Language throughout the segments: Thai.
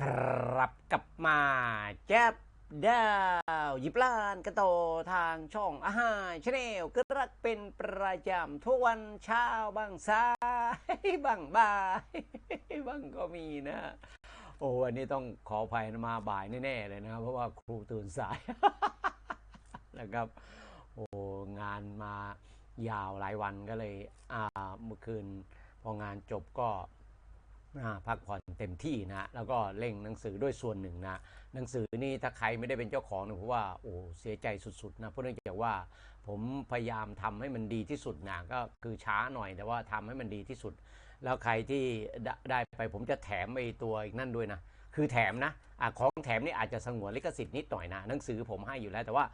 ครับกลับมาแจ๊บดาวยิบล้านกระโตทางช่องอาหารชาแนลก็รักเป็นประจำทุกวันเช้าบางสายบางบ่ายบางก็มีนะ โอ้อันนี้ต้องขออภัยมาบ่ายแน่ๆเลยนะครับเพราะว่าครูตื่นสายนะครับ โอ้งานมายาวหลายวันก็เลย อ่าเมื่อคืนพองานจบก็ พักผ่อนเต็มที่นะแล้วก็เร่งหนังสือด้วยส่วนหนึ่งนะหนังสือนี่ถ้าใครไม่ได้เป็นเจ้าของนี่ยผมว่าโอ้เสียใจสุดๆนะเพราะเนื่องจากว่าผมพยายามทำให้มันดีที่สุดนะก็คือช้าหน่อยแต่ว่าทำให้มันดีที่สุด แล้วใครที่ได้ไปผมจะแถมไอ้ตัวอีกนั่นด้วยนะคือแถมนะอะของแถมนี่อาจจะสงวนลิขสิทธิ์นิดหน่อยนะหนังสือผมให้อยู่แล้วแต่ว่า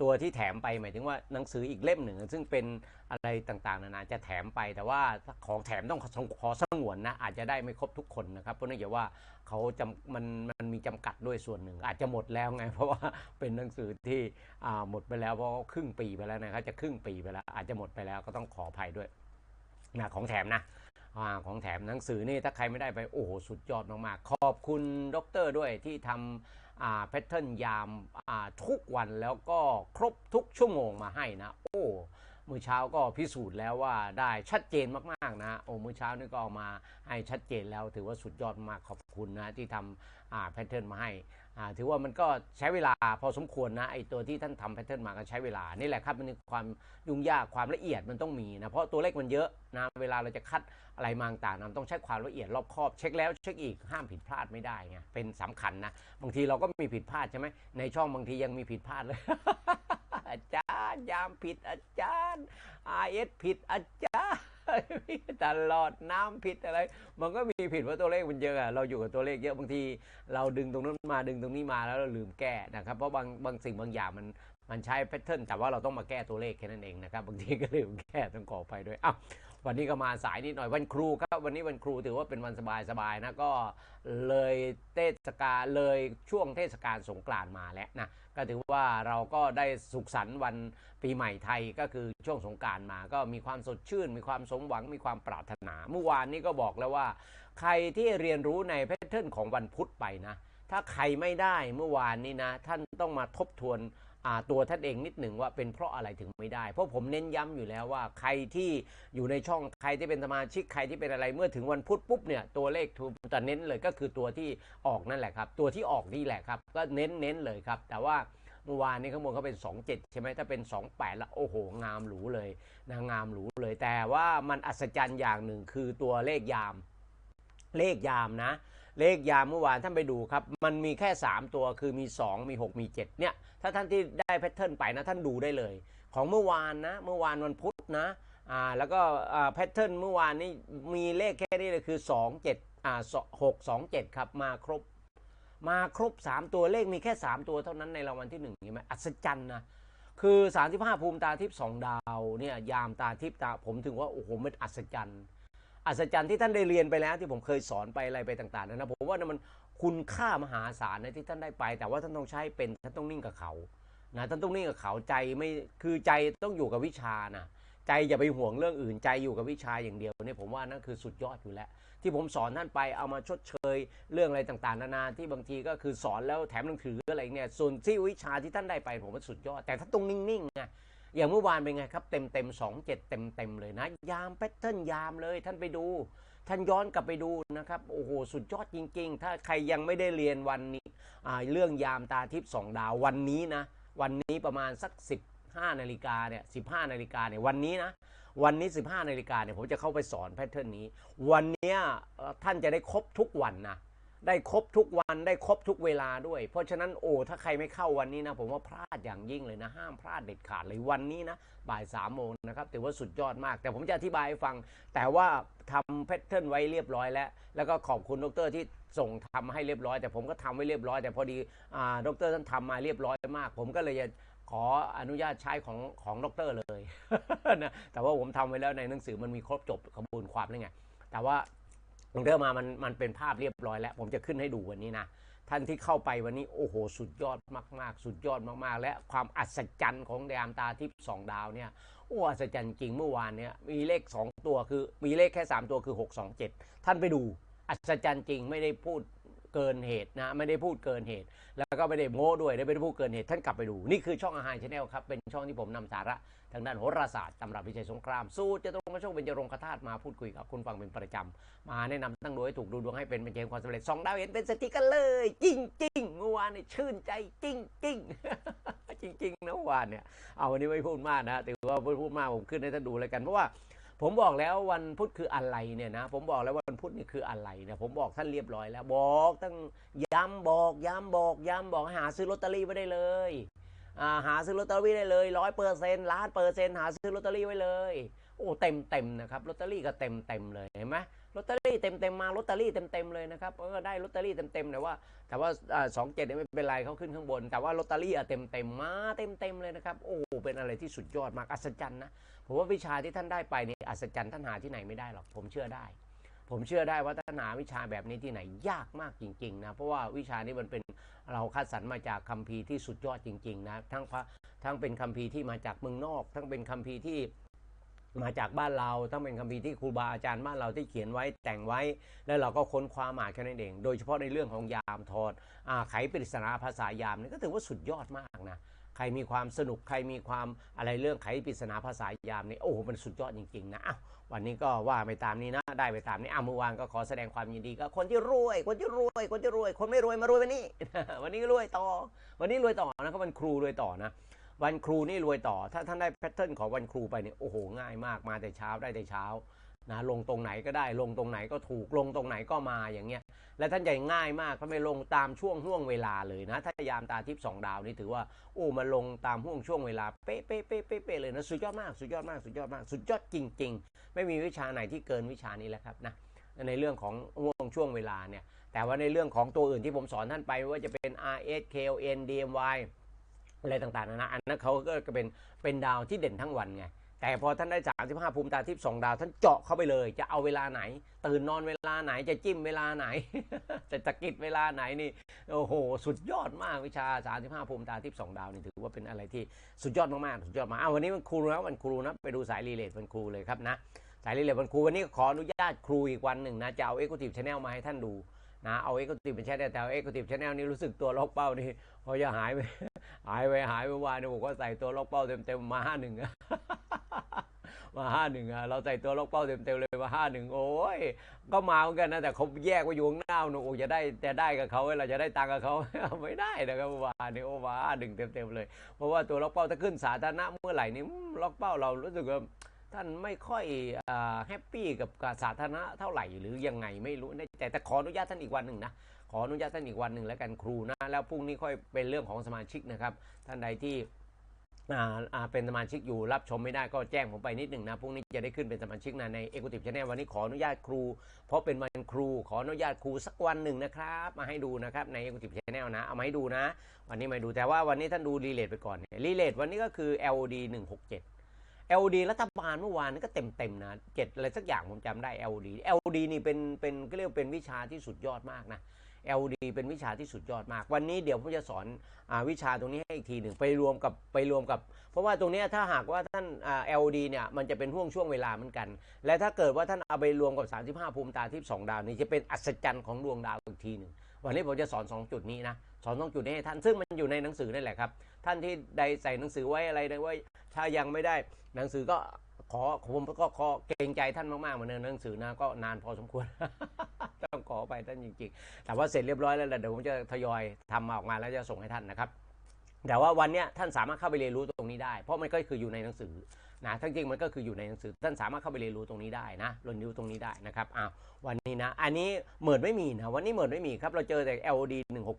ตัวที่แถมไปหมายถึงว่าหนังสืออีกเล่มหนึ่ง ซึ่งเป็นอะไรต่างๆ นานาจะแถมไปแต่ว่าของแถมต้องขอสงวนนะอาจจะได้ไม่ครบทุกคนนะครับ เพราะเนื่องจากว่าเขาจำมันมันมีจำกัดด้วยส่วนหนึ่ง อาจจะหมดแล้วไง เพราะว่าเป็นหนังสือที่อ่าหมดไปแล้วเพราะครึ่งปีไปแล้วนะครับจะครึ่งปีไปแล้วอาจจะหมดไปแล้วก็ต้องขออภัยด้วยนะของแถมนะ ของแถมหนังสือนี่ถ้าใครไม่ได้ไปโอ้โหสุดยอดมากๆ ขอบคุณดรด้วยที่ทำแพทเทิร์นยามาทุกวันแล้วก็ครบทุกชั่วโมงมาให้นะ โอ้มื้อเช้าก็พิสูจน์แล้วว่าได้ชัดเจนมากๆนะโอ้มื้อเช้านี่ก็เอามาให้ชัดเจนแล้วถือว่าสุดยอดมากขอบคุณนะที่ทำแพทเทิร์นมาให้ ถือว่ามันก็ใช้เวลาพอสมควรนะไอตัวที่ท่านทำแพทเทิร์นมาก็ใช้เวลา นี่แหละครับ มันมีความยุ่งยากความละเอียดมันต้องมีนะ เพราะตัวเลขมันเยอะนะเวลาเราจะคัดอะไรมาต่างๆนะต้องใช้ความละเอียดรอบคอบเช็คแล้วเช็คอีกห้ามผิดพลาดไม่ได้ไงเป็นสำคัญนะบางทีเราก็มีผิดพลาดใช่ไหมในช่องบางทียังมีผิดพลาดเลย อาจารย์ยามผิดอาจารย์ไอเอสผิดอาจารย์ตลอดน้ำผิดอะไร มันก็มีผิดเพราะตัวเลขมันเยอะอะเราอยู่กับตัวเลขเยอะบางที เราดึงตรงนั้นมาดึงตรงนี้มาแล้วเราลืมแก้นะครับ เพราะบางบางสิ่งบางอย่างมันมันใช้แพทเทิร์นแต่ว่าเราต้องมาแก้ตัวเลขแค่นั้นเองนะครับบางทีก็ลืมแก้ต้องขอไปด้วยอ้าว วันนี้ก็มาสายนิดหน่อยวันครูครับวันนี้วันครูถือว่าเป็นวันสบายสบายๆนะก็เลยเทศกาลเลยช่วงเทศกาลสงกรานต์มาแล้วนะก็ถือว่าเราก็ได้สุขสันต์วันปีใหม่ไทยก็คือช่วงสงกรานต์มา ก็มีความสดชื่น มีความสมหวังมีความปรารถนา เมื่อวานนี้ก็บอกแล้วว่า ใครที่เรียนรู้ในแพทเทิร์นของวันพุธไปนะถ้าใครไม่ได้เมื่อวานนี้นะท่านต้องมาทบทวน ตัวท่านเองนิดหนึ่งว่าเป็นเพราะอะไรถึงไม่ได้ เพราะผมเน้นย้ำอยู่แล้วว่าใครที่อยู่ในช่องใครที่เป็นสมาชิกใครที่เป็นอะไรเมื่อถึงวันพุธปุ๊บเนี่ยตัวเลขทูจะเน้นเลยก็คือตัวที่ออกนั่นแหละครับ ตัวที่ออกนี่แหละครับ ก็เน้นเน้นเลยครับ แต่ว่าเมื่อวานนี้ข้างบนเขาเป็น 27 ใช่ไหมถ้าเป็น 28 แล้วโอ้โห งามหรูเลยนะงามหรูเลย แต่ว่ามันอัศจรรย์อย่างหนึ่งคือตัวเลขยาม เลขยามนะ เลขยามเมื่อวานท่านไปดูครับ มันมีแค่ 3 ตัวคือมี 2 มี 6 มี 7 เนี่ย ถ้าท่านที่ได้แพทเทิร์นไปนะท่านดูได้เลย ของเมื่อวานนะ เมื่อวานวันพุธนะอ่าแล้วก็แพทเทิร์นเมื่อวานนี้มีเลขแค่นี้เลยคือ 2 7อ่า6 2 7 ครับมาครบ มาครบ 3 ตัวเลขมีแค่ 3 ตัวเท่านั้นในรางวัลที่1เห็นไหมอัศจรรย์นะคือ 35 ภูมิตาทิพย์สองดาวเนี่ยยามตาทิพย์ตาผมถึงว่าโอ้โหมันอัศจรรย์ อัศจรรย์ที่ท่านได้เรียนไปแล้วที่ผมเคยสอนไปอะไรไปต่างๆนะนะผมว่านะมันคุณค่ามหาศาลนะที่ท่านได้ไป แต่ว่าท่านต้องใช้เป็นท่านต้องนิ่งกับเขานะท่านต้องนิ่งกับเขาใจไม่คือใจต้องอยู่กับวิชานะใจอย่าไปห่วงเรื่องอื่นใจอยู่กับวิชาอย่างเดียวเนี่ยผมว่านั่นคือสุดยอดอยู่แล้ว ที่ผมสอนท่านไปเอามาชดเชยเรื่องอะไรต่างๆ นานาที่บางทีก็คือสอนแล้วแถมหนังสืออะไรเนี่ยส่วนที่วิชาที่ท่านได้ไปผมว่าสุดยอด แต่ถ้าตรงนิ่งๆไง อย่างเมื่อวานเป็นไงครับเต็มเต็มสองเจ็ดเต็มเต็มเลยนะ ยามแพทเทิร์นยามเลยท่านไปดู ท่านย้อนกลับไปดูนะครับโอ้โหสุดยอดจริง ๆ ถ้าใครยังไม่ได้เรียนวันนี้เรื่องยามตาทิพย์สองดาววันนี้นะ วันนี้ประมาณสัก 15นาฬิกาเนี่ย15นาฬิกาเนี่ยวันนี้นะวันนี้ 15นาฬิกาเนี่ยผมจะเข้าไปสอนแพทเทิร์นนี้ วันเนี้ยท่านจะได้ครบทุกวันนะ ได้ครบทุกวันได้ครบทุกเวลาด้วย เพราะฉะนั้นโอ้ถ้าใครไม่เข้าวันนี้นะ ผมว่าพลาดอย่างยิ่งเลยนะ ห้ามพลาดเด็ดขาดเลยวันนี้นะบ่ายสามโมงนะครับถือว่าสุดยอดมาก แต่ผมจะอธิบายให้ฟัง แต่ว่าทำแพทเทิร์นไว้เรียบร้อยแล้ว แล้วก็ขอบคุณดรที่ส่งทำให้เรียบร้อย แต่ผมก็ทำไว้เรียบร้อย แต่พอดีอ่าดรท่านทำมาเรียบร้อยมาก ผมก็เลยจะขออนุญาตใช้ของของดรเลยนะแต่ว่าผมทำไว้แล้วในหนังสือมันมีครบจบกระบวนความแล้วไงแต่ว่า ลงเดอร์มามันมันเป็นภาพเรียบร้อยแล้ว ผมจะขึ้นให้ดูวันนี้นะ ท่านที่เข้าไปวันนี้โอ้โห สุดยอดมากๆ สุดยอดมากๆ และความอัศจรรย์ของดามตาทิพย์สองดาวเนี่ยโอ้อัศจรรย์จริงเมื่อวานเนี่ยมีเลข 2 ตัวคือมีเลขแค่ 3 ตัวคือ 6 2 7 ท่านไปดู อัศจรรย์จริงไม่ได้พูดเกินเหตุนะไม่ได้พูดเกินเหตุ แล้วก็ไม่ได้โม้ด้วยไม่ได้พูดเกินเหตุท่านกลับไปดู นี่คือช่องอาหารชาแนลครับเป็นช่องที่ผมนำสาระ ทางด้านโหราศาสตร์ตำรับวิจัยสงครามสู้จะตรงกับช่องเป็นจรงคธาตุมาพูดคุยกับคุณฟังเป็นประจำ มาแนะนำตั้งดวงให้ถูกดูดวงให้เป็นเป็นเกมความสำเร็จสองดาวเห็นเป็นสถิกันเลย จริงจริงเมื่อวานนี่ชื่นใจจริงจริงจริงๆนะเมื่อวานเนี่ยเอาวันนี้ไม่พูดมากนะถือว่าพูดมากผมขึ้นให้ท่านดูเลยกันเพราะว่าผมบอกแล้ววันพุธคืออะไรเนี่ยนะผมบอกแล้ววันพุธนี่คืออะไรเนี่ยผมบอกท่านเรียบร้อยแล้วบอกตั้งย้ำบอกย้ำบอกย้ำบอกหาซื้อลอตเตอรี่ไว้ได้เลย หาซื้อลอตเตอรี่ได้เลยร้อยเปอร์เซ็นต์ล้านเปอร์เซ็นต์หาซื้อลอตเตอรี่ไว้เลยโอ้เต็มเต็มนะครับลอตเตอรี่ก็เต็มเต็มเลยเห็นไหมลอตเตอรี่เต็มเต็มมาลอตเตอรี่เต็มเต็มเลยนะครับเออได้ลอตเตอรี่เต็มเต็มแต่ว่าแต่ว่าสองเจ็ดไม่เป็นไรเขาขึ้นข้างบน แต่ว่าลอตเตอรี่อะเต็มเต็มมาเต็มเต็มเลยนะครับโอ้เป็นอะไรที่สุดยอดมากอัศจรรย์นะผมว่าวิชาที่ท่านได้ไปนี่อัศจรรย์ท่านหาที่ไหนไม่ได้หรอกผมเชื่อได้ ผมเชื่อได้ว่าท่านหาวิชาแบบนี้ที่ไหนยากมากจริงๆนะเพราะว่าวิชานี้มันเป็นเราคัดสรรมาจากคัมภีร์ที่สุดยอดจริงๆนะทั้งพระทั้งเป็นคัมภีร์ที่มาจากเมืองนอก ทั้งเป็นคัมภีร์ที่มาจากบ้านเราทั้งเป็นคัมภีร์ที่ครูบาอาจารย์บ้านเราที่เขียนไว้แต่งไว้ แล้วเราก็ค้นคว้ามาแค่นั้นเอง โดยเฉพาะในเรื่องของยามทอดไขปริศนาภาษายามนี่ก็ถือว่าสุดยอดมากนะ รมีความสนุกใครมีความอะไรเรื่องไขปริศนาภาษายามนี่โอ้โหมันสุดยอดจริงๆนะอ้าววันนี้ก็ว่าไปตามนี้นะได้ไปตามนี้อ้าวเมื่อวานก็ขอแสดงความยินดีกับคนที่รวย คนที่รวย คนที่รวย คนไม่รวยมารวยวันนี้ วันนี้รวยต่อ วันนี้รวยต่อนะครับวันครูรวยต่อนะวันครูนี่รวยต่อ ถ้าท่านได้แพทเทิร์นของวันครูไปเนี่ยโอ้โหง่ายมากมาแต่เช้าได้แต่เช้า นะลงตรงไหนก็ได้ลงตรงไหนก็ถูกลงตรงไหนก็มาอย่างเงี้ยและท่านจะง่ายมากถ้าไม่ลงตามช่วงห่วงเวลาเลยนะ ถ้ายามตาทิพย์สองดาวนี่ถือว่าโอ้มาลงตามห่วงช่วงเวลาเป๊ะเป๊ะเป๊ะเป๊ะเป๊ะเลยนะสุดยอดมากสุดยอดมากสุดยอดมาก สุดยอดจริง ๆ ไม่มีวิชาไหนที่เกินวิชานี้แล้วครับนะในเรื่องของห่วงช่วงเวลาเนี่ยแต่ว่าในเรื่องของตัวอื่นที่ผมสอนท่านไปว่าจะเป็น R S K O N D M Y อะไรต่างๆนะนะอันนั้นเขาก็เป็นเป็นดาวที่เด่นทั้งวันไง แต่พอท่านได้ 35 ภูมิตาทิพย์สองดาว ท่านเจาะเข้าไปเลย จะเอาเวลาไหน ตื่นนอนเวลาไหนจะจิ้มเวลาไหน จะตะกิดเวลาไหนนี่โอ้โห สุดยอดมากวิชา 35 ภูมิตาทิพย์สองดาวนี่ถือว่าเป็นอะไรที่สุดยอดมากๆสุดยอดมากเอาวันนี้มันครูนะวันครูนะไปดูสายรีเลทวันครูเลยครับนะสายรีเลทวันครูวันนี้ขออนุญาตครูอีกวันหนึ่งนะจะเอาเอ็กซ์ i ู e ช Channel มาให้ท่านดูนะเอาเอ็กซ์ i ู e เป็นแชนแนลแต่เอ็กซ์ i ู e ช Channel นี่รู้สึกตัวล็อกเป้านี่พอจะหายไป หายไปหายไปวานเนี่ยผมก็ใส่ตัวล็อกเป้าเต็มๆมาห้าหนึ่งมาห้าหนึ่งอะเราใส่ตัวล็อกเป้าเต็มๆเลยมาห้าหนึ่งโอ้ยก็มาเหมือนกันนะแต่เขาแยกไปอยู่ข้างหน้าหนูจะได้จะได้กับเขาเราจะได้ตังกับเขาไม่ได้นะครับวานเนี่ยโอ้มาห้าหนึ่งเต็มๆเลย เพราะว่าตัวล็อกเป้าถ้าขึ้นสาธารณะเมื่อไหร่นี่ล็อกเป้าเรารู้สึกว่าท่านไม่ค่อยแฮปปี้กับสาธารณะเท่าไหร่หรือยังไงไม่รู้นะแต่แต่ขออนุญาตท่านอีกวันหนึ่งนะ ขออนุญาตท่านอีกวันหนึ่งแล้วกันครูนะแล้วพรุ่งนี้ค่อยเป็นเรื่องของสมาชิกนะครับ ท่านใดที่เป็นสมาชิกอยู่รับชมไม่ได้ก็แจ้งผมไปนิดหนึ่งนะพรุ่งนี้จะได้ขึ้นเป็นสมาชิกนะในเอก i ิ e ช h แนลวันนี้ขออนุญาตครู เพราะเป็นวันครู ขออนุญาตครูสักวันหนึ่งนะครับ มาให้ดูนะครับในเอก i ิ e ช h แนลนะเอามาให้ดูนะ วันนี้มาดูแต่ว่าวันนี้ท่านดูรีเลทไปก่อนรีเลทวันนี้ก็คือ l o d 167 l o d รัฐบาลเมื่อวานนี้ก็เต็มเต็มนะเจ็ดอะไรสักอย่างผมจำได้ LD LD นี่เป็นเป็นก็เรียกเป็นวิชาที่สุดยอดมากนะ LD เป็นวิชาที่สุดยอดมาก วันนี้เดี๋ยวผมจะสอนอวิชาตรงนี้ให้อีกทีหนึ่งไปรวมกับไปรวมกับ เพราะว่าตรงนี้ถ้าหากว่าท่านอ่า LD เนี่ยมันจะเป็นห่วงช่วงเวลาเหมือนกัน และถ้าเกิดว่าท่านเอาไปรวมกับ 35 ภูมิตาทิพย์สองดาวนี่จะเป็นอัศจรรย์ของดวงดาวอีกทีหนึ่งวันนี้ผมจะสอน 2 จุดนี้นะสอนสองจุดนี้ให้ท่านซึ่งมันอยู่ในหนังสือนั่นแหละครับ ท่านที่ใดใส่หนังสือไว้อะไรไว้ถ้ายังไม่ได้หนังสือก็ ขอผมก็ขอเกรงใจท่านมากๆเหมือนกันหนังสือนะก็นานพอสมควร ต้องขอไปท่านจริงๆ แต่ว่าเสร็จเรียบร้อยแล้วแหละเดี๋ยวผมจะทยอยทำมาออกมาแล้วจะส่งให้ท่านนะครับ แต่ว่าวันนี้ท่านสามารถเข้าไปเรียนรู้ตรงนี้ได้ เพราะมันก็คืออยู่ในหนังสือนะทั้งจริงมันก็คืออยู่ในหนังสือ ท่านสามารถเข้าไปเรียนรู้ตรงนี้ได้นะเรียนรู้ตรงนี้ได้นะครับอ้าววันนี้นะ อันนี้เหมือนไม่มีนะวันนี้เหมือนไม่มีครับเราเจอแต่ l o d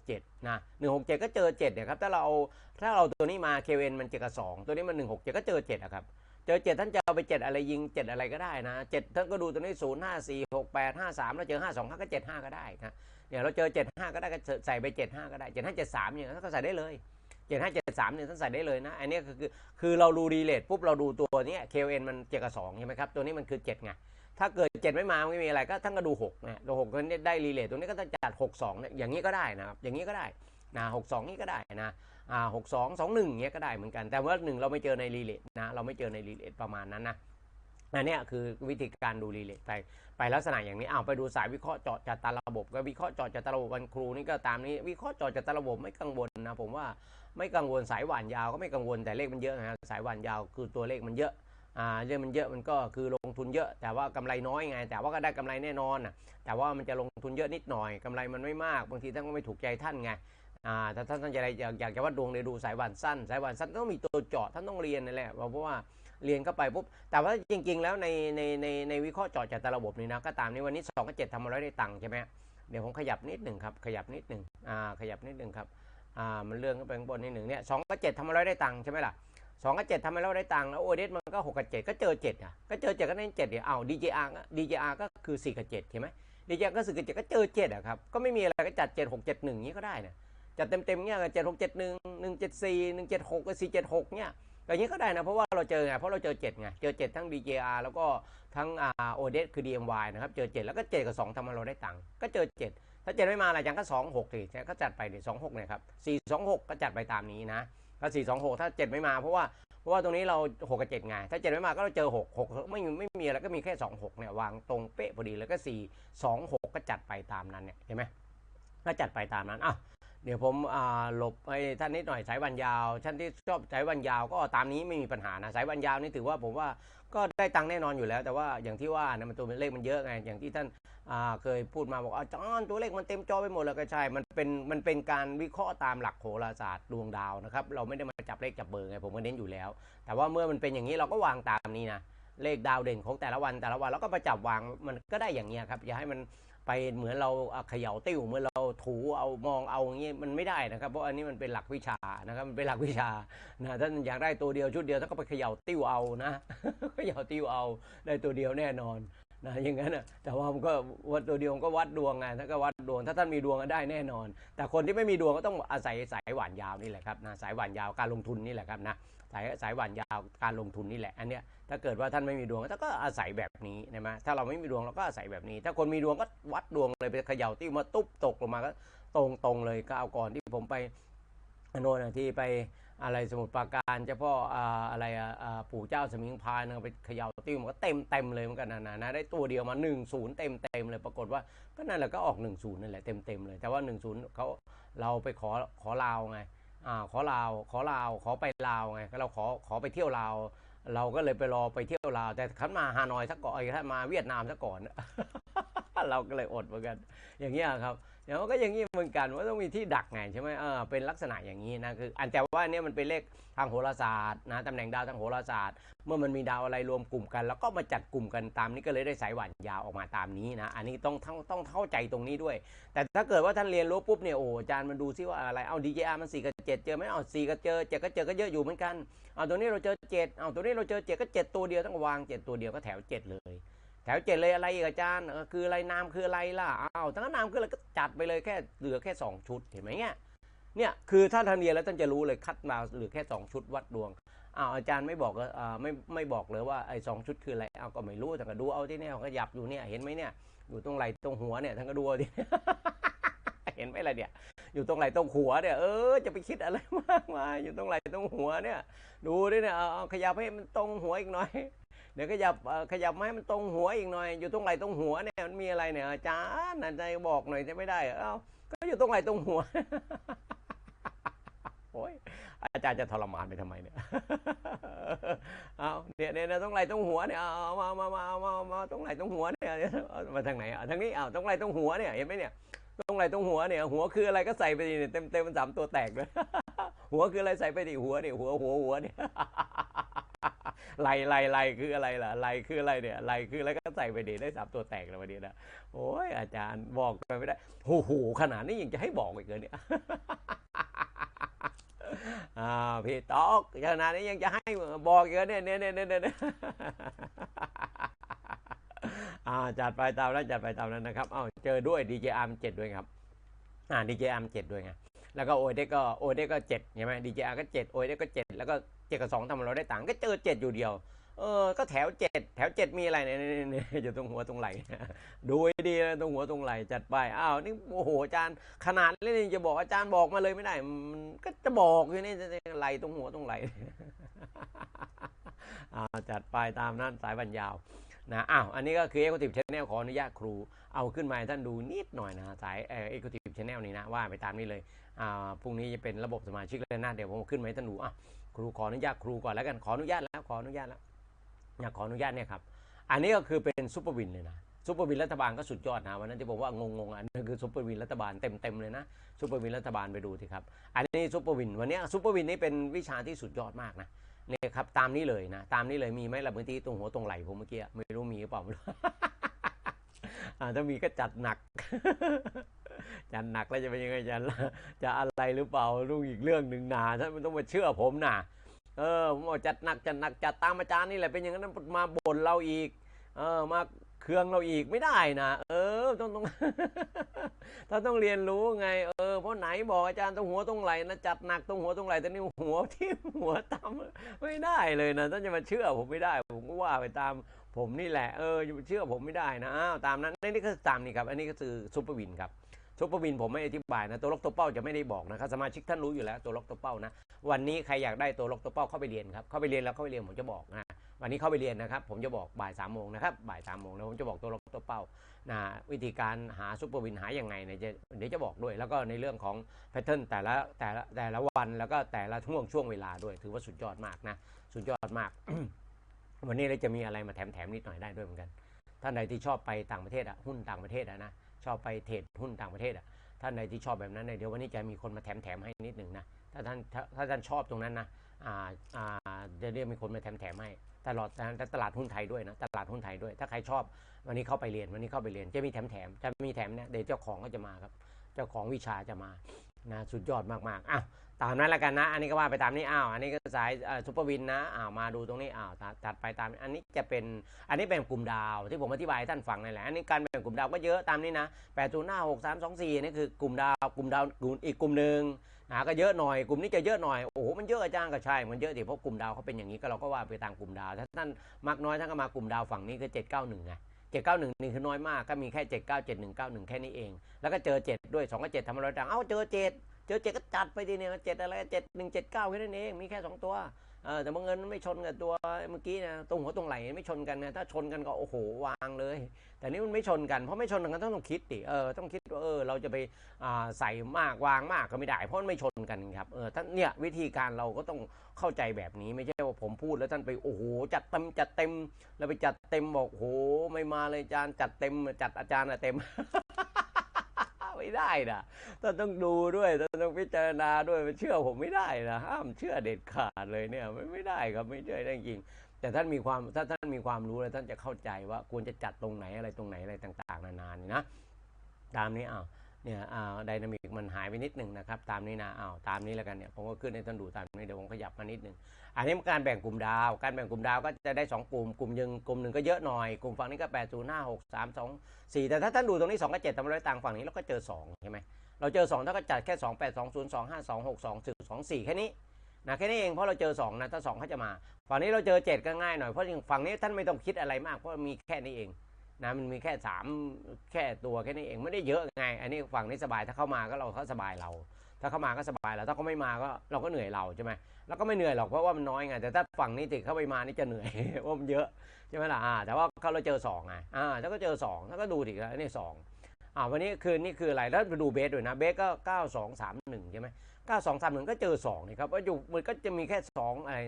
167นะ167 ก็เจอ7เนี่ยครับถ้าเราเอาถ้าเราตัวนี้มา KN มันเจอกับ2ตัวนี้มัน167 ก็เจอ7อะครับ เจอเจ็ดท่านจะเอาไปเจ็ดอะไรยิงเจ็ดอะไรก็ได้นะเจ็ดท่านก็ดูตัวนี้ศูนย์ห้าสี่หกแปดห้าสามแล้วเจอห้าสองห้าก็เจ็ดห้าก็ได้นะเนี่ยเราเจอเจ็ดห้าก็ได้ก็ใส่ไปเจ็ดห้าก็ได้เจ็ดห้าเจ็ดสามเนี่ยท่านก็ใส่ได้เลยเจ็ดห้าเจ็ดสามเนี่ยท่านใส่ได้เลยนะอันนี้คือคือเราดูรีเลทปุ๊บเราดูตัวนี้ย KN มันเจ็ดกับสองใช่ไหมครับตัวนี้มันคือเจ็ดไงถ้าเกิดเจ็ดไม่มาไม่มีอะไรก็ท่านก็ดูหกนะดูหกก็ได้รีเลทตรงนี้ก็ต้องจัดหกสองเนี่ยอย่างนี้ก็ได้นะครับอย่างนี้ก็ได้นะหกสองนี่ก็ได้นะ หกสองสองหนึ่งเงี้ยก็ได้เหมือนกัน แต่ว่าหนึ่งเราไม่เจอในรีเลทนะ เราไม่เจอในรีเลทประมาณนั้นนะอันนี้คือวิธีการดูรีเลทไปไปลักษณะอย่างนี้อ้าวไปดูสายวิเคราะห์เจาะจัดตาระบบ ก็วิเคราะห์เจาะจัดตาระบบวันครูนี่ก็ตามนี้วิเคราะห์เจาะจัดตาระบบไม่กังวลนะผมว่าไม่กังวลสายหวานยาวก็ไม่กังวลแต่เลขมันเยอะนะสายหวานยาวคือตัวเลขมันเยอะอ่าเรื่องมันเยอะมันก็คือลงทุนเยอะ แต่ว่ากำไรน้อยไง แต่ว่าก็ได้กำไรแน่นอนนะแต่ว่ามันจะลงทุนเยอะนิดหน่อยกำไรมันไม่มาก บางทีท่านก็ไม่ถูกใจท่านไง อ่าถ้าท่านท่านจะอะไรอยากอยากจะวัดดวงเลยดูสายวานสั้น สายวานสั้นต้องมีตัวเจาะท่านต้องเรียนนั่นแหละเพราะว่าเรียนเข้าไปปุ๊บแต่ว่าจริง ๆ แล้วในในในในวิเคราะห์เจาะจากแต่ระบบนี่นะก็ตามนี้วันนี้2กับ7ทำมาแล้วได้ตังค์ใช่ไหมเดี๋ยวผมขยับนิดหนึ่งครับขยับนิดหนึ่งอ่าขยับนิดหนึ่งครับอ่ามันเรื่องก็ไปข้างบนนิดหนึ่งเนี่ยสองกับเจ็ดทำมาแล้วได้ตังค์ใช่ไหมล่ะสองกับเจ็ดทำมาแล้วได้ตังค์แล้วโอเดสมันก็หกกับเจ็ดก็เจอเจ็ดอะก็เจอเจ็ดก็เน้เจ็ดเดี๋ยวเอาดีเจอาร์ดีเจอาร์ก็คือสี่กับเจ็ดใช่ไหมดีเจอาร์ก็สี่กับเจ็ดก็เจอเจ็ดอะครับก็ไม่มีอะไรก็จัดเจ็ดหกเจ็ดหนึ่งนี้ก็ได้นะ จัดเต็มๆเงี้ยเจ็ดหกเจ็ดหนึ่งหนึ่งเจ็ดสี่หนึ่งเจ็ดหกกับสี่เจ็ดหกเนี่ยอย่างนี้ก็ได้นะ เพราะว่าเราเจอไงเพราะเราเจอ7ไงเจอ7ทั้ง DJR แล้วก็ทั้ง R o d e s คือ DMY นะครับเจอ7แล้วก็7กับ2ทำให้เราได้ตังค์ก็เจอ7ถ้า7ไม่มาอะไรย่างก็2 6สิก็จัดไปดิ2 6เนี่ยครับ4 2 6ก็จัดไปตามนี้นะถ้า4 2 6ถ้า7ไม่มาเพราะว่าเพราะว่าตรงนี้เรา6กับ7ไงถ้า7ไม่มาก็เราเจอ6 6ไม่ไม่มีอะไรก็มีแค่2 6เนี่ยวางตรงเป๊ะพอดีแล้วก็4 2 6ก็จัดไปตามนั้นเนี่ยเห็นไหมก็จัดไปตามนั้นอะ เดี๋ยวผมหลบให้ท่านนิดหน่อยสายวันยาวท่านที่ชอบสายวันยาวก็ตามนี้ไม่มีปัญหานะสายวันยาวนี่ถือว่าผมว่าก็ได้ตังค์แน่นอนอยู่แล้ว แต่ว่าอย่างที่ว่านะมันตัวเลขมันเยอะไงอย่างที่ท่านเคยพูดมาบอกอาจารย์ตัวเลขมันเต็มจอไปหมดแล้วก็ใช่มันเป็นมันเป็นการวิเคราะห์ตามหลักโหราศาสตร์ดวงดาวนะครับเราไม่ได้มาจับเลขจับเบอร์ไงผมก็เน้นอยู่แล้ว แต่ว่าเมื่อมันเป็นอย่างนี้เราก็วางตามนี้นะเลขดาวเด่นของแต่ละวันแต่ละวันแล้วก็มาจับวางมันก็ได้อย่างเงี้ครับอย่าให้มัน ไปเหมือนเราเขย่าติ้วเหมือนเราถูเอามองเอาอย่างนี้มันไม่ได้นะครับ เพราะอันนี้มันเป็นหลักวิชานะครับมันเป็นหลักวิชานะท่านอยากได้ตัวเดียวชุดเดียวท่านก็ไปเขย่าติ้วเอานะเขย่าติ้วเอาได้ตัวเดียวแน่นอนนะอย่างนั้นนะแต่ว่ามันก็วัดตัวเดียวก็วัดดวงไงท่านก็วัดดวง ถ้าท่านมีดวงก็ได้แน่นอน แต่คนที่ไม่มีดวงก็ต้องอาศัยสายหวานยาวนี่แหละครับนะสายหวานยาวการลงทุนนี่แหละครับนะ สายสายหวานยาวการลงทุนนี่แหละ อันเนี้ยถ้าเกิดว่าท่านไม่มีดวงท่านก็อาศัยแบบนี้นะมถ้าเราไม่มีดวงเราก็อาศัยแบบนี้ ถ้าคนมีดวงก็วัดดวงเลยไปเขย่าติ้วมาตุ๊บตกลงมาก็ตรงตรงเลยก็เอาก่อนที่ผมไปโน่นที่ไปอะไรสมุทรปราการเฉพาะอะไรปู่เจ้าสมิงพายนะไปเขย่าติ้วมันก็เต็มเต็มเลยเหมือนกันนะนะได้ตัวเดียวมา1นศูนย์เต็มเต็มเลยปรากฏว่าก็นั่นแหละก็ออก1นศูนย์นั่นแหละเต็มเต็มเลย แต่ว่า1นศูนย์เขาเราไปขอขอลาวไง อ่าขอลาวขอลาวขอไปลาวไงก็เราขอขอไปเที่ยวลาวเราก็เลยไปรอไปเที่ยวลาวแต่ขันมาฮานอยสักก่อนถ้ามาเวียดนามสักก่อน เราก็เลยอดเหมือนกัน อย่างเงี้ยครับเดี๋ยวก็อย่างนี้เหมือนกันว่าต้องมีที่ดักไงใช่ไหมเออเป็นลักษณะอย่างนี้นะคืออันแต่ว่าเนี่ยมันเป็นเลขทางโหราศาสตร์นะตำแหน่งดาวทางโหราศาสตร์ เมื่อมันมีดาวอะไรรวมกลุ่มกัน แล้วก็มาจัดกลุ่มกันตามนี้ก็เลยได้สายหวานยาวออกมาตามนี้นะอันนี้ต้องต้องต้องเข้าใจตรงนี้ด้วย แต่ถ้าเกิดว่าท่านเรียนรู้ปุ๊บเนี่ยโอ้อาจารย์มันดูซิว่าอะไรเอา DJR มัน4กับ7เจอไหมเอา4ก็เจอ7ก็เจอก็เยอะอยู่เหมือนกันเอาตัวนี้เราเจอ7เอาตัวนี้เราเจอ7ก็7ตัวเดียวต้องวาง7ตัวเดียวก็แถว7เลย แถวเจ็ดเลยอะไรอีกอาจารย์คืออะไรนามคืออะไรล่ะอ้าวทั้งนามคืออะไรก็จัดไปเลยแค่เหลือแค่2ชุดเห็นไหมเนี่ยเนี่ยคือถ้าท่านเรียนแล้วท่านจะรู้เลยคัดมาเหลือแค่2ชุดวัดดวงอ้าวอาจารย์ไม่บอกอ่าไม่ไม่บอกเลยว่าไอ้สชุดคืออะไรอ้าวก็ไม่รู้แต่ก็ดูเอาที่เนี่ยก็หยับอยู่เนี่ยเห็นไหมเนี่ยอยู่ตรงไหลตรงหัวเนี่ยท่านก็ดูเอาดิเห็นไหมล่ะเนี่ยอยู่ตรงไหลตรงหัวเนี่ยเออจะไปคิดอะไรมากมายอยู่ตรงไหลตรงหัวเนี่ย ดูดิเนี่ยเอาขยับให้มันตรงหัวอีกหน่อย เดี๋ยวขยับขยับมาให้มันตรงหัวอีกหน่อย อยู่ตรงไหลตรงหัวเนี่ยมันมีอะไรเนี่ยอาจารย์อาจารย์บอกหน่อยจะไม่ได้เอ้าก็อยู่ตรงไหลตรงหัวโอ้ยอาจารย์จะทรมานไปทำไมเนี่ยเอาเนี่ยเนี่ยตรงไหลตรงหัวเนี่ยเอามามามามามาตรงไหลตรงหัวเนี่ยมาทางไหนอะทางนี้เอาตรงไหลตรงหัวเนี่ยเห็นไหมเนี่ยตรงไหลตรงหัวเนี่ยหัวคืออะไรก็ใส่ไปดิเต็มเต็มมันสามตัวแตกเลยหัวคืออะไรใส่ไปดิหัวเนี่ยหัวหัวหัวเนี่ย ไหลไหลไหลคืออะไรล่ะไหลคืออะไรเนี่ยไหลคืออะไรก็ใส่ไปดีได้สามตัวแตกแล้ววันนี้นะโอ้ยอาจารย์บอกไปไม่ได้โอ้โหขนาดนี้ยังจะให้บอกอีกเลยเนี่ยพี่ตอกขนาดนี้ยังจะให้บอกอีกเนี่ยเนี่ยเนี่ยเนี่ยอ่าจัดไปตามนั้นจัดไปตามนั้นนะครับ เอ้าเจอด้วย DJR 7ด้วยครับ อ่า DJR 7ด้วยไง แล้วก็โอเด็กก็โอเด็กก็เจ็ดใช่ไหมดีเจอาร์ก็เจ็ดโอเด็กก็เจ็ดแล้วก็ เจ็ดกับสองทำเราได้ต่างก็เจอเจ็ดอยู่เดียว เออ ก็แถวเจ็ดแถวเจ็ดมีอะไรเนี่ยนี่อยู่ตรงหัวตรงไหลดูดีตรงหัวตรงไหลจัดไปอ้าวนี่โอ้โหอาจารย์ขนาดนี้จะบอกอาจารย์บอกมาเลยไม่ได้มันก็จะบอกอยู่นี่ไหลตรงหัวตรงไหลอ่าจัดไปตามนั้นสายบรรยาว นะอ้าวอันนี้ก็คือ Executive Channel ขออนุญาตครู เอาขึ้นมาให้ท่านดูนิดหน่อยนะสายเอ่อ Executive Channel นี้นะว่าไปตามนี้เลยอ่าพรุ่งนี้จะเป็นระบบสมาชิกเลยนะเดี๋ยวผมขึ้นมาให้ท่านดูอะครูขออนุญาตครูก่อนแล้วกันขออนุญาตแล้วขออนุญาตแล้วอยากขออนุญาตเนี่ยครับอันนี้ก็คือเป็นซูเปอร์วินเลยนะซูเปอร์วินรัฐบาลก็สุดยอดนะวันนั้นที่บอกว่างงๆอันนั่นคือซูเปอร์วินรัฐบาลเต็มๆเลยนะซูเปอร์วินรัฐบาลไปดูสิครับอันนี้ซูเปอร์วินวันนี้ซูเปอร์วินนี่เป็นวิชาที่สุดยอดมากนะ เนี่ยครับตามนี้เลยนะตามนี้เลยมีไหมล่ะบางทีตรงหัวตรงไหล่ผมเมื่อกี้ไม่รู้มีหรือเปล่าถ้ามีก็จัดหนัก จัดหนักแล้วจะเป็นยังไงจะจะอะไรหรือเปล่าลูกอีกเรื่องหนึ่งนาท่านไม่ต้องมาเชื่อผมนะเออผมบอกจัดหนักจัดหนักจัดตามอาจารย์นี่แหละเป็นอย่างนั้นมาบ่นเราอีก เออมา เคืองเราอีกไม่ได้นะเออต้องต้องถ้าต้องเรียนรู้ไง เออเพราะไหนบอกอาจารย์ตรงหัวตรงไหลนะจัดหนักตรงหัวตรงไหลแต่นี่หัวที่หัวต่ำไม่ได้เลยนะท่านจะมาเชื่อผมไม่ได้ ผมก็ว่าไปตามผมนี่แหละเออจะมาเชื่อผมไม่ได้นะอ้าวตามนั้นนี่ก็ตามนี่ครับ อันนี้ก็คือซุปเปอร์วินครับซุปเปอร์วินผมไม่อธิบายนะตัวล็อกตัวเป้าจะไม่ได้บอกนะครับสมาชิกท่านรู้อยู่แล้วตัวล็อกตัวเป้านะวันนี้ใครอยากได้ตัวล็อกตัวเป้าเข้าไปเรียนครับเข้าไปเรียนแล้วเข้าไปเรียนผมจะบอกนะ วันนี้เข้าไปเรียนนะครับ ผมจะบอกบ่ายสามโมงนะครับบ่ายสามโมงแล้วผมจะบอกตัวล็อกตัวเป้านะวิธีการหาซูเปอร์วินหาอย่างไงเนี่ยจะเดี๋ยวจะบอกด้วย แล้วก็ในเรื่องของแพทเทิร์นแต่ละแต่ละแต่ละวันแล้วก็แต่ละช่วงช่วงเวลาด้วย ถือว่าสุดยอดมากนะสุดยอดมาก วันนี้เราจะมีอะไรมาแถมแถมนิดหน่อยได้ด้วยเหมือนกันท่านใดที่ชอบไปต่างประเทศอะหุ้นต่างประเทศอะนะชอบไปเทรดหุ้นต่างประเทศอะท่านใดที่ชอบแบบนั้นเนี่ยเดี๋ยววันนี้จะมีคนมาแถมแถมให้นิดหนึ่งนะ ถ้าท่านถ้าท่านชอบตรงนั้นนะอ่าอ่าจะเรียกมีคนมาแถมแถมให้ตลอดตลาดหุ้นไทยด้วยนะตลาดหุ้นไทยด้วย ถ้าใครชอบวันนี้เข้าไปเรียนวันนี้เข้าไปเรียนจะมีแถมแถมจะมีแถมเนี่ยเดี๋ยวเจ้าของก็จะมาครับ เจ้าของวิชาจะมานะสุดยอดมากๆอ้าวตามนั้นละกันนะ อันนี้ก็ว่าไปตามนี้อ้าวอันนี้ก็สายซูเปอร์วินนะอ้าวมาดูตรงนี้อ้าวตัดไปตามอันนี้จะเป็นอันนี้เป็นกลุ่มดาวที่ผมอธิบายให้ท่านฟังนั่นแหละอันนี้การแบ่งกลุ่มดาวก็เยอะตามนี้นะแปดศูนย์ห้าหกสามสองสี่นี่คือกลุ่มดาวกลุ่มดาวกลุ่มอีกกลุ่มหนึ่ง หาก็เยอะหน่อยกลุ่มนี้จะเยอะหน่อยโอ้โหมันเยอะอาจารย์ก็ใช่มันเยอะดิเพราะกลุ่มดาวเขาเป็นอย่างนี้ก็เราก็ว่าไปตามกลุ่มดาว ถ้าท่านมากน้อยท่านก็มากลุ่มดาวฝั่งนี้คือ791ไง791นี่คือน้อยมากก็มีแค่797191แค่นี้เอง แล้วก็เจอ7ด้วย2กับ7ทำอะไรต่างเอ้าเจอ7เจอ7ก็จัดไปดีเนี่ย7อะไร7179แค่นั้นเองมีแค่2ตัว เออแต่บางเงินไม่ชนกับตัวเมื่อกี้นะตรงหัวตรงไหลไม่ชนกันนะถ้าชนกันก็โอ้โหวางเลย แต่นี่มันไม่ชนกันเพราะไม่ชนกันต้องต้องคิดดิเออต้องคิดว่าเออเราจะไปอ่าใส่มากวางมากก็ไม่ได้ เพราะไม่ชนกันครับเออท่านเนี่ยวิธีการเราก็ต้องเข้าใจแบบนี้ไม่ใช่ว่าผมพูดแล้วท่านไปโอ้โหจัดเต็มจัดเต็มแล้วไปจัดเต็มบอกโอ้โหไม่มาเลยอาจารย์จัดเต็มจัดอาจารย์อะเต็ม ไม่ได้นะท่านต้องดูด้วยท่านต้องพิจารณาด้วยมันเชื่อผมไม่ได้นะห้ามเชื่อเด็ดขาดเลยเนี่ยไม่ไม่ได้ครับไม่เชื่อได้จริง แต่ท่านมีความถ้าท่านมีความรู้แล้วท่านจะเข้าใจว่าควรจะจัดตรงไหนอะไรตรงไหนอะไรต่าง ๆ นานานี่นะตามนี้อ้าว เนี่ยอ้าไดนามิกมันหายไปนิดหนึ่งนะครับ ตามนี้นะอ้าวตามนี้แล้วกันเนี่ยผมก็ขึ้นให้ท่านดูตามนี้เดี๋ยวผมขยับมานิดหนึ่งอันนี้การแบ่งกลุ่มดาว การแบ่งกลุ่มดาวก็จะได้ 2 กลุ่มกลุ่มยังกลุ่มหนึ่งก็เยอะหน่อยกลุ่มฝั่งนี้ก็ 8 0 5 6 3 2 4 แต่ถ้าท่านดูตรงนี้ 2 กับ7ทำอะไรต่างฝั่งนี้เราก็เจอ2ใช่ไหมเราเจอ2ถ้าก็จัดแค่ 2 8 2 0 2 5 2 6 2 4 2 4 แค่นี้นะแค่นี้เองเพราะเราเจอ2นะถ้า2เขาจะมา ฝั่งนี้เราเจอ 7 ก็ง่ายหน่อยเพราะฝั่งนี้ท่านไม่ต้องคิดอะไรมากเพราะมีแค่นี้เอง นะมันมีแค่3แค่ตัวแค่นี้เองไม่ได้เยอะไง อันนี้ฝั่งนี้สบายถ้าเข้ามาก็เราเขาสบายเรา ถ้าเข้ามาก็สบายเราถ้าเขาไม่มาก็เราก็เหนื่อยเราใช่ไหมเราก็ไม่เหนื่อยหรอกเพราะว่ามันน้อยไงแต่ถ้าฝั่งนี้ติดเข้าไปมานี่จะเหนื่อยเพราะมันเยอะใช่ไหมล่ะอ่าแต่ว่าเขาเราเจอ2ไงอ่าถ้าก็เจอ2ถ้าก็ดูดิแล้วนี่สองอ่าวันนี้คือนี่คืออะไรแล้วไปดูเบสด้วยนะเบสก็9 2 3 1ใช่ไหม9 2 3 1ก็เจอ2นี่ครับว่าอยู่มันก็จะมีแค่2องอะไร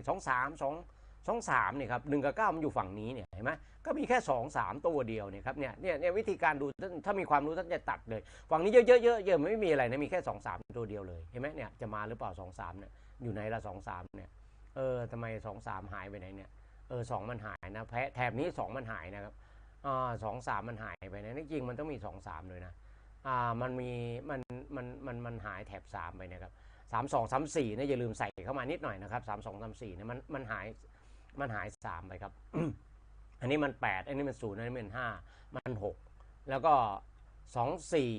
2 3 2 2 3นี่ยครับหนึ่งกับ9มันอยู่ฝั่งนี้เนี่ยเห็นไหมก็มีแค่2 3ตัวเดียวเนี่ยครับเนี่ยเนี่ยวิธีการดูถ้ามีความรู้ท่านจะตัดเลย ฝั่งนี้เยอะๆเยอะๆเยอะไม่มีอะไรนะมีแค่2 3ตัวเดียวเลยเห็นไหมเนี่ยจะมาหรือเปล่า2 3เนี่ยอยู่ไหนละ2 3เนี่ยเออทำไม2 3หายไปไหนเนี่ยเออสมันหายนะแพแถบนี้2มันหายนะครับอ่าสองสามมันหายไปนะจริงมันต้องมี2 3เลยนะอ่ามันมีมันมันมันมันหายแถบ3ไปนะครับสามสองสามสี่เนี่ยอย่าลืมใส่เข้ามานิดหน่อยนะครับสามสองสามสี่เนี่ยมันมันหาย มันหายสามไปครับ อันนี้มันแปดอันนี้มันศูนย์อันนี้มันห้ามันหกแล้วก็สองสี่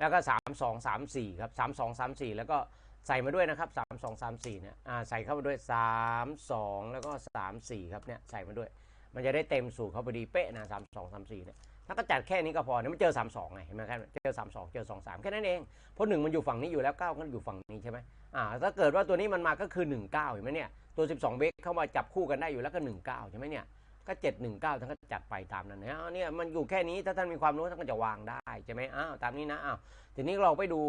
แล้วก็สามสองสามสี่ครับสามสองสามสี่แล้วก็ใส่มาด้วยนะครับสามสองสามสี่เนี่ยอ่าใส่เข้ามาด้วยสามสองแล้วก็สามสี่ครับเนี่ยใส่มาด้วย มันจะได้เต็มสูตรเขาพอดีเป๊ะนะสามสองสามสี่เนี่ย ถ้าก็จัดแค่นี้ก็พอเนี่ยมันเจอสามสองไงเห็นไหมครับเจอสามสองเจอสองสามแค่นั้นเอง เพราะหนึ่งมันอยู่ฝั่งนี้อยู่แล้วเก้าก็อยู่ฝั่งนี้ใช่ไหมอ่าถ้าเกิดว่าตัวนี้มันมาก็คือหนึ่งเก้าเห็นไหมเนี่ยตัว 12เบกเข้ามาจับคู่กันได้อยู่แล้วก็ 19ใช่ไหมเนี่ยก็719ท่านก็จัดไปตามนั้นนะเนี่ยมันอยู่แค่นี้ถ้าท่านมีความรู้ท่านก็จะวางได้ใช่ไหมอ้าวตามนี้นะอ้าวทีนี้เราไปดู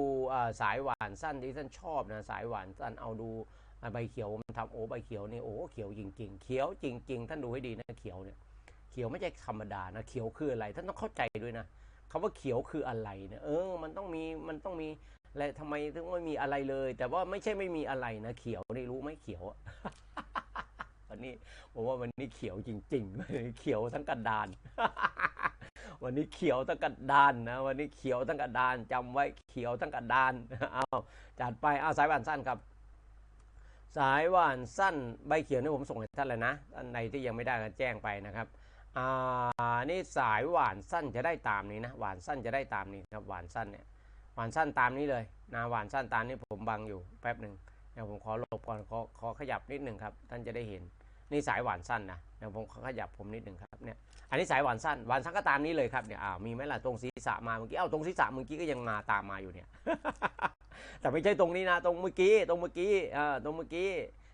สายหวานสั้นที่ท่านชอบนะสายหวานสั้นเอาดูใบเขียวมันทำโอ้ใบเขียวนี่โอ้เขียวจริง ๆ เขียวจริง ๆ ท่านดูให้ดีนะเขียวเนี่ย เขียวไม่ใช่ธรรมดานะเขียวคืออะไรท่านต้องเข้าใจด้วยนะคำว่าเขียวคืออะไรเนี่ยเออ มันต้องมีมันต้องมีและทำไมถึงไม่มีอะไรเลย แต่ว่าไม่ใช่ไม่มีอะไรนะเขียวนี่รู้ไหมเขียววันนี้ผมว่าวันนี้เขียวจริงๆเขียวทั้งกระดาน วันนี้เขียวทั้งกระดานนะวันนี้เขียวทั้งกระดานจำไว้เขียวทั้งกระดานเอาจัดไปเอาสายหวานสั้นครับสายหวานสั้นใบเขียวนี่ผมส่งให้ท่านเลยนะท่านใดที่ยังไม่ได้ก็แจ้งไปนะครับ อ่านี่สายหวานสั้นจะได้ตามนี้นะ หวานสั้นจะได้ตามนี้ครับหวานสั้นเนี่ยหวานสั้นตามนี้เลยนะหวานสั้นตามนี้ผมบังอยู่แป๊บหนึ่งเดี๋ยวผมขอลบก่อนขอขอขยับนิดหนึ่งครับท่านจะได้เห็นนี่สายหวานสั้นนะเดี๋ยวผมขยับผมนิดหนึ่งครับเนี่ยอันนี้สายหวานสั้นหวานสั้นก็ตามนี้เลยครับเนี่ยอ้าวมีไหมล่ะตรงศีรษะมาเมื่อกี้เอ้าตรงศีรษะเมื่อกี้ก็ยังมาตามมาอยู่เนี่ยแต่ไม่ใช่ตรงนี้นะ ตรงเมื่อกี้ตรงเมื่อกี้อ่าตรงเมื่อกี้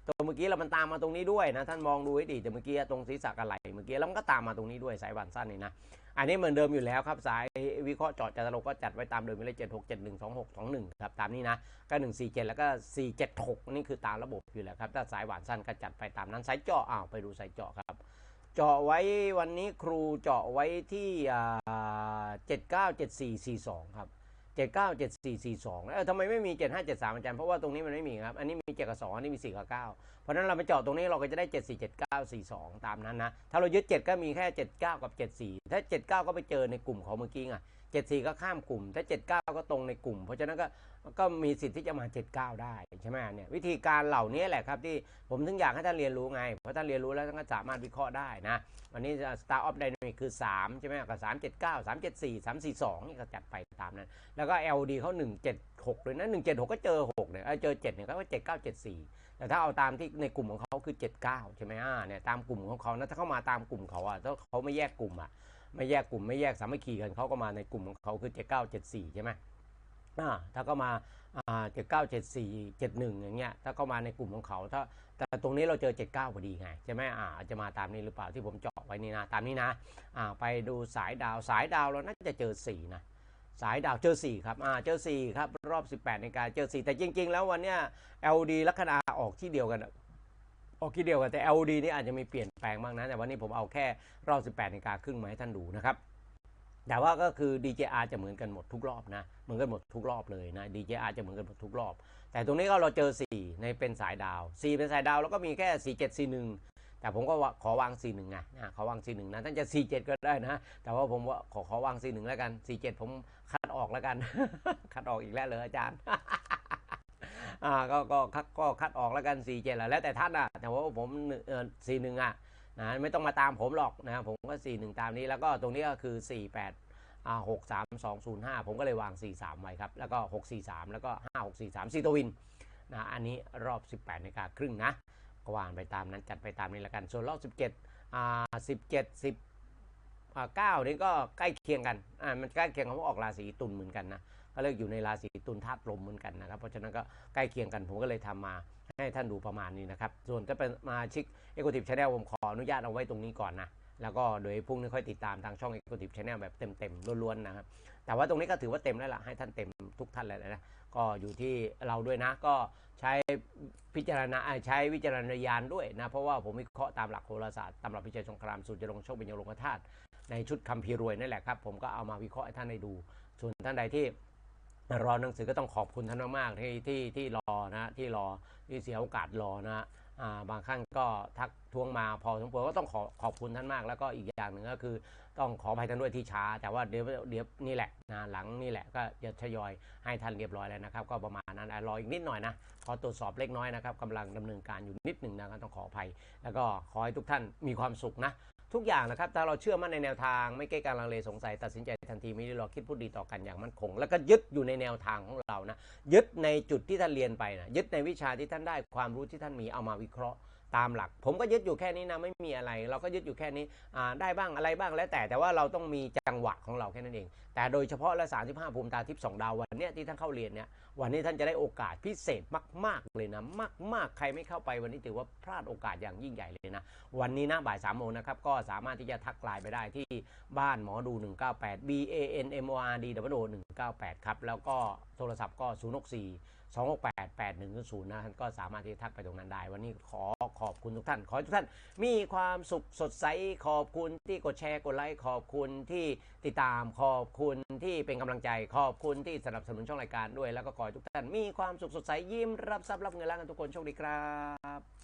ตรงเมื่อกี้แล้วมันตามมาตรงนี้ด้วยนะท่านมองดูให้ดีแต่เมื่อกี้ตรงศีรษะกระไหลเมื่อกี้แล้วมันก็ตามมาตรงนี้ด้วยสายหวานสั้นนี่นะอันนี้เหมือนเดิมอยู่แล้วครับสายวิเคราะห์จาะจัตลกก็จัดไว้ตามเดิมไปเลยเจ็ดหกเจ็ดหนึ่งสองหกสองหนึ่งครับตามนี้นะก็หนึ่งสี่เจ็ดแล้วก็สี่เจ็ดหกนี่คือตามระบบอยู่แล้วครับถ้าสายหวานสั้นก็จัดไปตามนั้นสายเจาะอ้าวไปดูสายเจาะครับเจาะไว้วันนี้ครูเจาะไว้ที่เจ็ดเก้าเจ็ดสี่สี่สองครับ เจ็ดเก้าเจ็ดสี่สี่สองแล้วทำไมไม่มีเจ็ดห้าเจ็ดสามอาจารย์เพราะว่าตรงนี้มันไม่มีครับ อันนี้มีเจ็ดกับสองอันนี้มีสี่กับเก้าเพราะฉะนั้นเราไปเจาะตรงนี้เราก็จะได้เจ็ดสี่เจ็ดเก้าสี่สองตามนั้นนะ ถ้าเรายึดเจ็ดก็มีแค่เจ็ดเก้ากับเจ็ดสี่ถ้าเจ็ดเก้าก็ไปเจอในกลุ่มของเมื่อกี้ไงเจ็ดสี่ก็ข้ามกลุ่ม ถ้าเจ็ดเก้าก็ตรงในกลุ่ม เพราะฉะนั้นก็ ก็มีสิทธิ์ที่จะมา 79 ได้ใช่ไหมเนี่ยวิธีการเหล่านี้แหละครับที่ผมถึงอยากให้ท่านเรียนรู้ไง เพราะท่านเรียนรู้แล้วท่านก็สามารถวิเคราะห์ได้นะ วันนี้ Star of Dynamic คือ 3 ใช่ไหมกับ 379 374 342 นี่ก็จัดไปตามนั้น แล้วก็ LD เขา176เลยนะ 176 ก็เจอ6เนี่ยเอ้ยเจอ7เนี่ยก็ว่า7974 แต่ถ้าเอาตามที่ในกลุ่มของเขาคือ 79 ใช่ไหมอ่าเนี่ยตามกลุ่มของเขานะถ้าเข้ามาตามกลุ่มเขาอะถ้าเขาไม่แยกกลุ่มอะไม่แยกกลุ่มไม่แยกสามัคคีกันเขาก็มาในกลุ่มของเขาคือ 7974 ใช่ไหม ถ้าก็มาเจ็ดเก้าเจ็ดสี่เจ็ดหนึ่งอย่างเงี้ย ถ้าก็มาในกลุ่มของเขา ถ้าแต่ตรงนี้เราเจอเจ็ดเก้าพอดีไงใช่ไหมอ่าจะมาตามนี้หรือเปล่าที่ผมเจาะไว้นี่นะ ตามนี้นะอ่าไปดูสายดาวสายดาวเราน่าจะเจอสี่นะสายดาวเจอ4ครับอ่าเจอ4ครับรอบ 18 ในการเจอ4แต่จริง ๆ แล้ววันเนี้ย LD ลัคนาออกที่เดียวกันออกที่เดียวกันแต่ LD นี่อาจจะมีเปลี่ยนแปลงบ้างนะแต่วันนี้ผมเอาแค่รอบ 18 ในการครึ่งมาให้ท่านดูนะครับ แต่ว่าก็คือ DJR จะเหมือนกันหมดทุกรอบนะ เหมือนกันหมดทุกรอบเลยนะ DJR จะเหมือนกันหมดทุกรอบ แต่ตรงนี้ก็เราเจอ 4 ในเป็นสายดาว 4 เป็นสายดาว แล้วก็มีแค่ 4 7 4 1 แต่ผมก็ขอวาง 4 1ไงนะขอวาง 4 1นะท่านจะ 4 7 ก็ได้นะ แต่ว่าผมว่าขอขอวาง 4 1 แล้วกัน 4 7 ผมคัดออกแล้วกัน คัดออกอีกแล้วเลยอาจารย์อ่าก็ก็คัดก็คัดออกแล้วกัน 4 7แล้วแต่ท่านอะแต่ว่าผม4 1อะ นะไม่ต้องมาตามผมหรอกนะผมก็ 4 1 ตามนี้แล้วก็ตรงนี้ก็คือ 4 8อ่าหกสามสองศูนย์ห้าผมก็เลยวางสี่สามไว้ครับ แล้วก็หกสี่สามแล้วก็ห้าหกสี่สามซีตวินนะอันนี้รอบสิบแปดนาฬิกาครึ่งนะก็วางไปตามนั้นจัดไปตามนี้แล้วกัน ส่วนรอบสิบเจ็ดอ่าสิบเจ็ดสิบอ่าเก้านี่ก็ใกล้เคียงกัน อ่า มันใกล้เคียงกับว่าออกราศีตุลเหมือนกันนะ ก็เลือกอยู่ในราศีตุลธาตุลมเหมือนกันนะครับ เพราะฉะนั้นก็ใกล้เคียงกัน ผมก็เลยทำมา ให้ท่านดูประมาณนี้นะครับ ส่วนถ้าเป็นมาชิกเอกโคทีฟชาแนลผมขออนุญาตเอาไว้ตรงนี้ก่อนนะ แล้วก็โดยพรุ่งนี้ค่อยติดตามทางช่อง Executive Channel แบบเต็มๆล้วนๆนะครับ แต่ว่าตรงนี้ก็ถือว่าเต็มแล้วล่ะให้ท่านเต็มทุกท่านเลยนะ ก็อยู่ที่เราด้วยนะ ก็ใช้พิจารณาใช้วิจารณญาณด้วยนะ เพราะว่าผมวิเคราะห์ตามหลักโหราศาสตร์ตำรับพิจัยสงครามสูตรจรงโชคเป็นยงลงธาตุในชุดคัมภีร์รวยนั่นแหละครับ ผมก็เอามาวิเคราะห์ให้ท่านได้ดู ส่วนท่านใดที่ รอหนังสือก็ต้องขอบคุณท่านมากๆที่ที่ที่รอนะที่รอที่เสียโอกาสรอนะอ่าบางครั้งก็ทักท้วงมาพอสมควรก็ต้องขอขอบคุณท่านมาก แล้วก็อีกอย่างหนึ่งก็คือ ต้องขออภัยท่านด้วยที่ช้า แต่ว่าเดี๋ยวเดี๋ยวนี่แหละนะหลังนี่แหละก็จะทยอยให้ท่านเรียบร้อยแล้วนะครับ ก็ประมาณนั้นรออีกนิดหน่อยนะขอตรวจสอบเล็กน้อยนะครับกำลังดำเนินการอยู่นิดหนึ่งนะครับต้องขออภัย แล้วก็ขอให้ทุกท่านมีความสุขนะ ทุกอย่างนะครับ ถ้าเราเชื่อมั่นในแนวทาง ไม่เก้การลังเลสงสัย ตัดสินใจทันทีไม่ได้รอคิดพูดดีต่อกันอย่างมั่นคง แล้วก็ยึดอยู่ในแนวทางของเรานะยึดในจุดที่ท่านเรียนไปนะยึดในวิชาที่ท่านได้ความรู้ที่ท่านมีเอามาวิเคราะห์ ตามหลัก ผมก็ยึดอยู่แค่นี้นะไม่มีอะไร เราก็ยึดอยู่แค่นี้ได้บ้างอะไรบ้างแล้วแต่แต่ว่าเราต้องมีจังหวะของเราแค่นั้นเอง แต่โดยเฉพาะและ35ภูมิตาทิพย์สองดาววันนี้ที่ท่านเข้าเรียนเนี่ยวันนี้ท่านจะได้โอกาสพิเศษมาก ๆเลยนะมาก ๆ ใครไม่เข้าไปวันนี้ถือว่าพลาดโอกาสอย่างยิ่งใหญ่เลยนะวันนี้นะบ่าย3ามโมงนะครับก็สามารถที่จะทักไลน์ไปได้ที่บ้านหมอดู 198 B A N M O R D W O 198 ครับแล้วก็โทรศัพท์ก็064 268 8100นะท่านก็สามารถที่ทักไปตรงนั้นได้ วันนี้ขอขอบคุณทุกท่าน ขอทุกท่านมีความสุขสดใสขอบคุณที่กดแชร์กดไลค์ขอบคุณที่ติดตามขอบคุณที่เป็นกำลังใจ ขอบคุณที่สนับสนุนช่องรายการด้วย แล้วก็ขอทุกท่านมีความสุขสดใสยิ้มรับทรัพย์รับเงินแล้วกันทุกคนโชคดีครับ